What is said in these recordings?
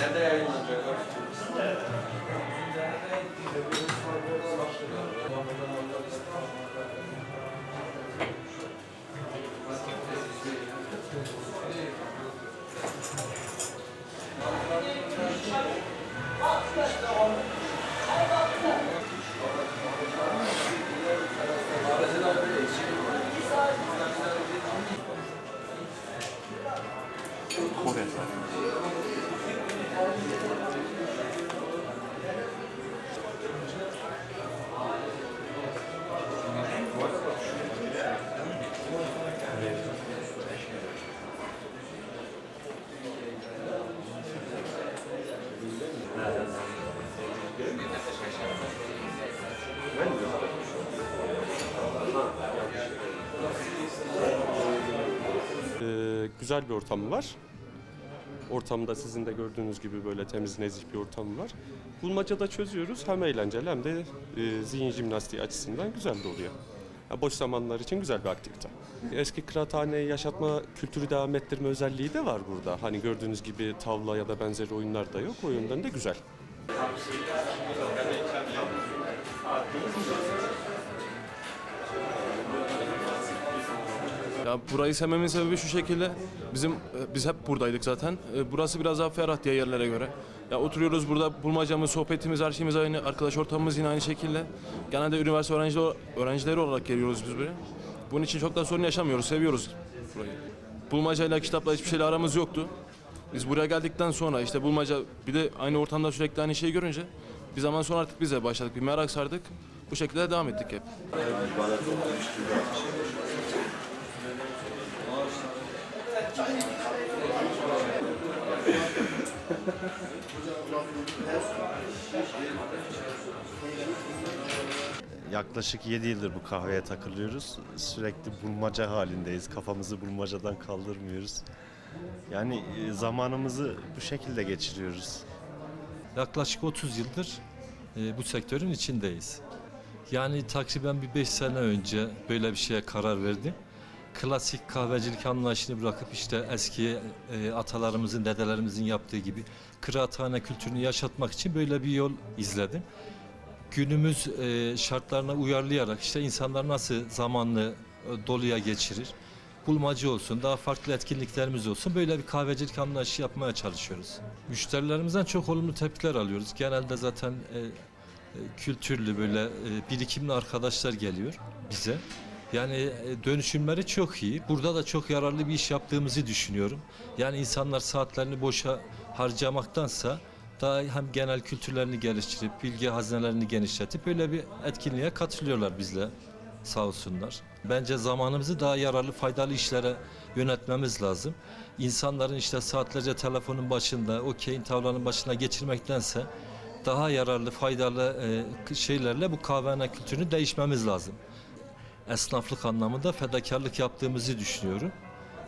Nerede yayınlanacak? Ee, güzel bir ortamı var. Ortamda sizin de gördüğünüz gibi böyle temiz nezih bir ortamı var. Bulmacada çözüyoruz. Hem eğlenceli hem de e, zihin jimnastiği açısından güzel de oluyor. Ya boş zamanlar için güzel bir aktivite. Eski kıraathaneyi yaşatma kültürü devam ettirme özelliği de var burada. Hani gördüğünüz gibi tavla ya da benzeri oyunlar da yok. O yönden de güzel. Ya burayı sevmemin sebebi şu şekilde. Bizim e, biz hep buradaydık zaten. E, Burası biraz daha ferah diğer yerlere göre. Ya oturuyoruz burada bulmacamız, sohbetimiz, her şeyimiz aynı. Arkadaş ortamımız yine aynı şekilde. Genelde üniversite öğrencileri, öğrencileri olarak geliyoruz biz buraya. Bunun için çok da sorun yaşamıyoruz, seviyoruz burayı. Bulmacayla, kitapla hiçbir şeyle aramız yoktu. Biz buraya geldikten sonra işte bulmaca bir de aynı ortamda sürekli aynı şeyi görünce bir zaman sonra artık biz de başladık. Bir merak sardık. Bu şekilde devam ettik hep. Yaklaşık 7 yıldır bu kahveye takılıyoruz. Sürekli bulmaca halindeyiz. Kafamızı bulmacadan kaldırmıyoruz. Yani e, zamanımızı bu şekilde geçiriyoruz. Yaklaşık 30 yıldır e, bu sektörün içindeyiz. Yani takriben bir 5 sene önce böyle bir şeye karar verdim. Klasik kahvecilik anlayışını bırakıp işte eski e, atalarımızın, dedelerimizin yaptığı gibi kıraathane kültürünü yaşatmak için böyle bir yol izledim. Günümüz e, şartlarına uyarlayarak işte insanlar nasıl zamanlı e, doluya geçirir, bulmacı olsun, daha farklı etkinliklerimiz olsun. Böyle bir kahvecilik anlayışı yapmaya çalışıyoruz. Müşterilerimizden çok olumlu tepkiler alıyoruz. Genelde zaten e, e, kültürlü böyle e, birikimli arkadaşlar geliyor bize. Yani e, dönüşümleri çok iyi. Burada da çok yararlı bir iş yaptığımızı düşünüyorum. Yani insanlar saatlerini boşa harcamaktansa daha hem genel kültürlerini geliştirip bilgi hazinelerini genişletip böyle bir etkinliğe katılıyorlar bizle sağ olsunlar. Bence zamanımızı daha yararlı, faydalı işlere yönetmemiz lazım. İnsanların işte saatlerce telefonun başında, okeyin tavlanın başına geçirmektense daha yararlı, faydalı e, şeylerle bu kahvehane kültürünü değişmemiz lazım. Esnaflık anlamında fedakarlık yaptığımızı düşünüyorum.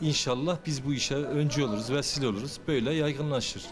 İnşallah biz bu işe öncü oluruz, vesile oluruz. Böyle yaygınlaşır.